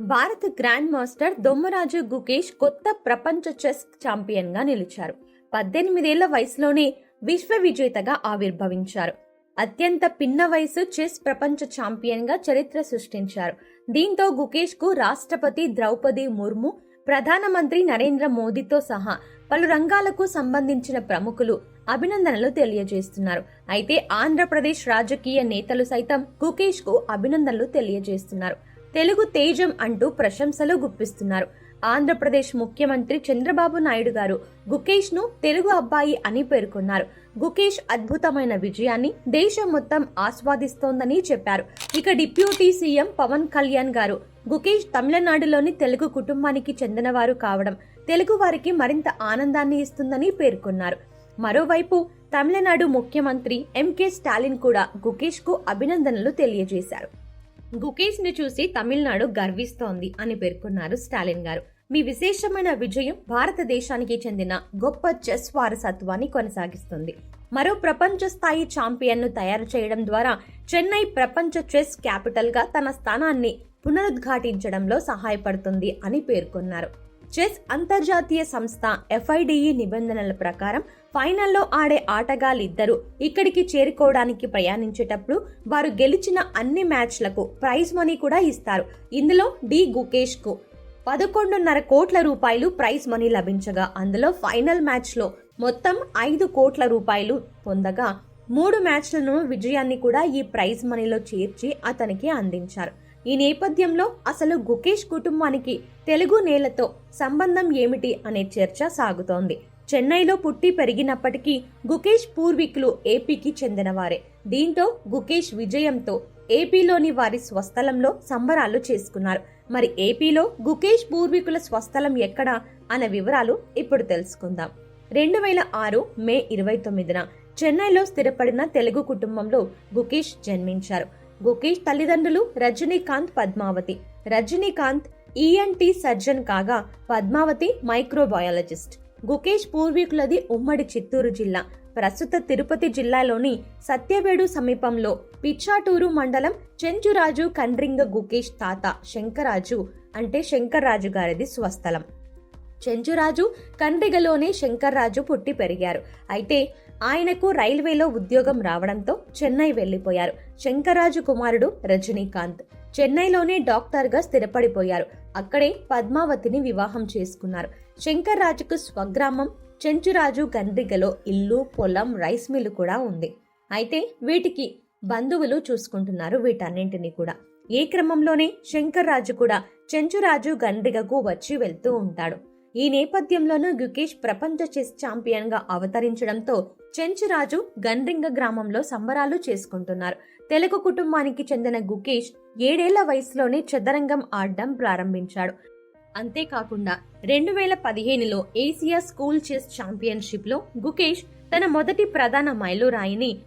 భారత grand master Dommaraju Gukesh కొత్త ప్రపంచ చెస్ ఛాంపియన్గా నిలిచారు. పద్దెనిమిదేళ్ళ వయసులోనే విశ్వ విజేతగా ఆవిర్భవించారు. అత్యంత పిన్న వయసు చెస్ ప్రపంచ ఛాంపియన్గా చరిత్ర సృష్టించారు. దీంతో గుకేష్కు రాష్ట్రపతి ద్రౌపది ముర్ము ప్రధానమంత్రి నరేంద్ర మోదీతో సహా పలు రంగాలకు సంబంధించిన ప్రముఖులు అభినందనలు తెలియజేస్తున్నారు. అయితే ఆంధ్రప్రదేశ్ రాజకీయ నేతలు సైతం గుకేష్కు అభినందనలు తెలియజేస్తున్నారు. తెలుగు తేజం అంటూ ప్రశంసలు గుప్పిస్తున్నారు. ఆంధ్రప్రదేశ్ ముఖ్యమంత్రి చంద్రబాబు నాయుడు గారు గుకేష్ను తెలుగు అబ్బాయి అని పేర్కొన్నారు. గుకేష్ అద్భుతమైన విజయాన్ని దేశం మొత్తం ఆస్వాదిస్తోందని చెప్పారు. ఇక డిప్యూటీ సీఎం పవన్ కళ్యాణ్ గారు గుకేష్ తమిళనాడులోని తెలుగు కుటుంబానికి చెందినవారు కావడం తెలుగు వారికి మరింత ఆనందాన్ని ఇస్తుందని పేర్కొన్నారు. మరోవైపు తమిళనాడు ముఖ్యమంత్రి ఎంకే స్టాలిన్ కూడా గుకేష్కు అభినందనలు తెలియజేశారు. గుకీస్ని చూసి తమిళనాడు గర్విస్తోంది అని పేర్కొన్నారు స్టాలిన్ గారు. మీ విశేషమైన విజయం భారతదేశానికి చెందిన గొప్ప చెస్ వారసత్వాన్ని కొనసాగిస్తుంది. మరో ప్రపంచ స్థాయి ఛాంపియన్ను తయారు చేయడం ద్వారా చెన్నై ప్రపంచ చెస్ క్యాపిటల్గా తన స్థానాన్ని పునరుద్ఘాటించడంలో సహాయపడుతుంది అని పేర్కొన్నారు. చెస్ అంతర్జాతీయ సంస్థ ఎఫ్ఐడిఈ నిబంధనల ప్రకారం ఫైనల్లో ఆడే ఆటగాళ్ళిద్దరూ ఇక్కడికి చేరుకోవడానికి ప్రయాణించేటప్పుడు వారు గెలిచిన అన్ని మ్యాచ్లకు ప్రైజ్ మనీ కూడా ఇస్తారు. ఇందులో డి. గుకేష్కు పదకొండున్నర కోట్ల రూపాయలు ప్రైజ్ మనీ లభించగా అందులో ఫైనల్ మ్యాచ్లో మొత్తం ఐదు కోట్ల రూపాయలు పొందగా మూడు మ్యాచ్లను విజయాన్ని కూడా ఈ ప్రైజ్ మనీలో చేర్చి అతనికి అందించారు. ఈ నేపథ్యంలో అసలు గుకేష్ కుటుంబానికి తెలుగు నేలతో సంబంధం ఏమిటి అనే చర్చ సాగుతోంది. చెన్నైలో పుట్టి పెరిగినప్పటికీ గుకేష్ పూర్వీకులు ఏపీకి చెందినవారే. దీంతో గుకేష్ విజయంతో ఏపీలోని వారి స్వస్థలంలో సంబరాలు చేసుకున్నారు. మరి ఏపీలో గుకేష్ పూర్వీకుల స్వస్థలం ఎక్కడ అన్న వివరాలు ఇప్పుడు తెలుసుకుందాం. రెండు వేల ఆరు మే ఇరవై తొమ్మిదిన చెన్నైలో స్థిరపడిన తెలుగు కుటుంబంలో గుకేష్ జన్మించారు. గుకేష్ తల్లిదండ్రులు రజనీకాంత్ పద్మావతి. రజనీకాంత్ ఈఎన్టీ సర్జన్ కాగా పద్మావతి మైక్రోబయాలజిస్ట్. గుకేష్ పూర్వీకులది ఉమ్మడి చిత్తూరు జిల్లా. ప్రస్తుత తిరుపతి జిల్లాలోని సత్యవేడు సమీపంలో పిచ్చాటూరు మండలం చెంచురాజు కండ్రింగ గుకేష్ తాత శంకరాజు అంటే శంకర్రాజు గారిది స్వస్థలం. చెంచురాజు కండ్రిగలోనే శంకర్రాజు పుట్టి పెరిగారు. అయితే ఆయనకు రైల్వేలో ఉద్యోగం రావడంతో చెన్నై వెళ్ళిపోయారు శంకరాజు కుమారుడు రజనీకాంత్ చెన్నైలోనే డాక్టర్గా స్థిరపడిపోయారు. అక్కడే పద్మావతిని వివాహం చేసుకున్నారు. శంకర్రాజుకు స్వగ్రామం చెంచురాజు గండ్రిగలో ఇల్లు పొలం రైస్ మిల్లు కూడా ఉంది. అయితే వీటికి బంధువులు చూసుకుంటున్నారు వీటన్నింటినీ కూడా. ఏ క్రమంలోనే శంకర్రాజు కూడా చెంచురాజు గండ్రిగకు వచ్చి వెళ్తూ ఉంటాడు. ఈ నేపథ్యంలోనూ గుకేష్ ప్రపంచ చెస్ ఛాంపియన్గా అవతరించడంతో చెంచురాజు గన్రింగ గ్రామంలో సంబరాలు చేసుకుంటున్నారు. తెలుగు కుటుంబానికి చెందిన గుకేష్ ఏడేళ్ళ వయసులోనే చదరంగం ఆడడం ప్రారంభించాడు. అంతేకాకుండా రెండు వేల పదిహేనులో ఏసియా స్కూల్ చెస్ ఛాంపియన్షిప్లో గుకేష్ తన మొదటి ప్రధాన మైలురాయిని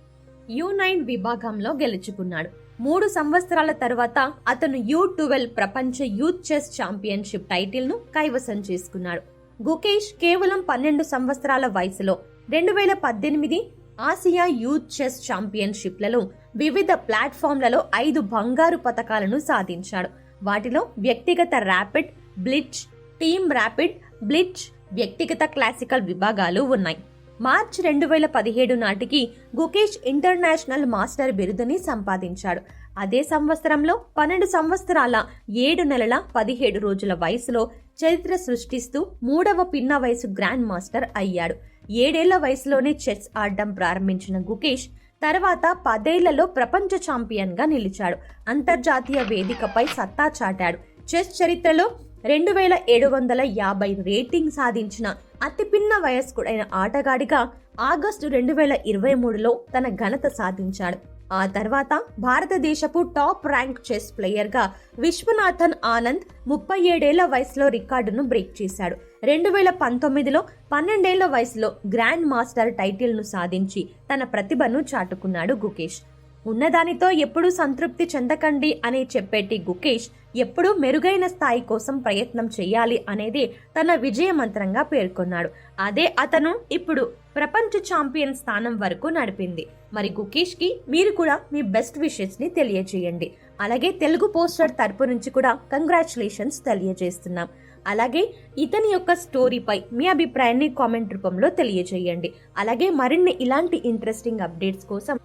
యూ నైన్ విభాగంలో గెలుచుకున్నాడు. మూడు సంవత్సరాల తర్వాత అతను యూ ట్వెల్వ్ ప్రపంచ యూత్ చెస్ ఛాంపియన్షిప్ టైటిల్ను కైవసం చేసుకున్నాడు. గుకేష్ కేవలం పన్నెండు సంవత్సరాల వయసులో రెండు వేల పద్దెనిమిది ఆసియా యూత్ చెస్ ఛాంపియన్షిప్లలో వివిధ ప్లాట్ఫామ్లలో ఐదు బంగారు పథకాలను సాధించాడు. వాటిలో వ్యక్తిగత rapid blitz team rapid blitz వ్యక్తిగత క్లాసికల్ విభాగాలు ఉన్నాయి. మార్చ్ రెండు వేల పదిహేడు నాటికి గుకేష్ ఇంటర్నేషనల్ మాస్టర్ బిరుదుని సంపాదించాడు. అదే సంవత్సరంలో పన్నెండు సంవత్సరాల ఏడు నెలల పదిహేడు రోజుల వయసులో చరిత్ర సృష్టిస్తూ మూడవ పిన్న వయసు గ్రాండ్ మాస్టర్ అయ్యాడు. ఏడేళ్ళ వయసులోనే చెస్ ఆడడం ప్రారంభించిన గుకేష్ తర్వాత పదేళ్ళలో ప్రపంచ ఛాంపియన్గా నిలిచాడు. అంతర్జాతీయ వేదికపై సత్తా చాటాడు. చెస్ చరిత్రలో రెండు వేల ఏడు వందల యాభై రేటింగ్ సాధించిన అతిపిన్న వయస్కుడైన ఆటగాడిగా ఆగస్టు రెండు వేల ఇరవై మూడులో తన ఘనత సాధించాడు. ఆ తర్వాత భారతదేశపు టాప్ ర్యాంక్ చెస్ ప్లేయర్గా విశ్వనాథన్ ఆనంద్ ముప్పై ఏడేళ్ళ వయసులో రికార్డును బ్రేక్ చేశాడు. రెండు వేల పంతొమ్మిదిలో పన్నెండేళ్ళ వయసులో గ్రాండ్ మాస్టర్ టైటిల్ను సాధించి తన ప్రతిభను చాటుకున్నాడు గుకేష్. ఉన్నదానితో ఎప్పుడూ సంతృప్తి చెందకండి అని చెప్పేటి గుకేష్ ఎప్పుడూ మెరుగైన స్థాయి కోసం ప్రయత్నం చేయాలి అనేది తన విజయ మంత్రంగా పేర్కొన్నాడు. అదే అతను ఇప్పుడు ప్రపంచ ఛాంపియన్ స్థానం వరకు నడిపింది. మరి గుకేష్కి మీరు కూడా మీ బెస్ట్ విషెస్ని తెలియజేయండి. అలాగే తెలుగు పోస్టర్ తరపు నుంచి కూడా కంగ్రాచులేషన్స్ తెలియజేస్తున్నాం. అలాగే ఇతని యొక్క స్టోరీపై మీ అభిప్రాయాన్ని కామెంట్ రూపంలో తెలియజేయండి. అలాగే మరిన్ని ఇలాంటి ఇంట్రెస్టింగ్ అప్డేట్స్ కోసం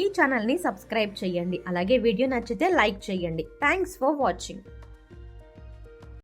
ఈ ఛానల్ని సబ్స్క్రైబ్ చేయండి. అలాగే వీడియో నచ్చితే లైక్ చేయండి. Thanks for watching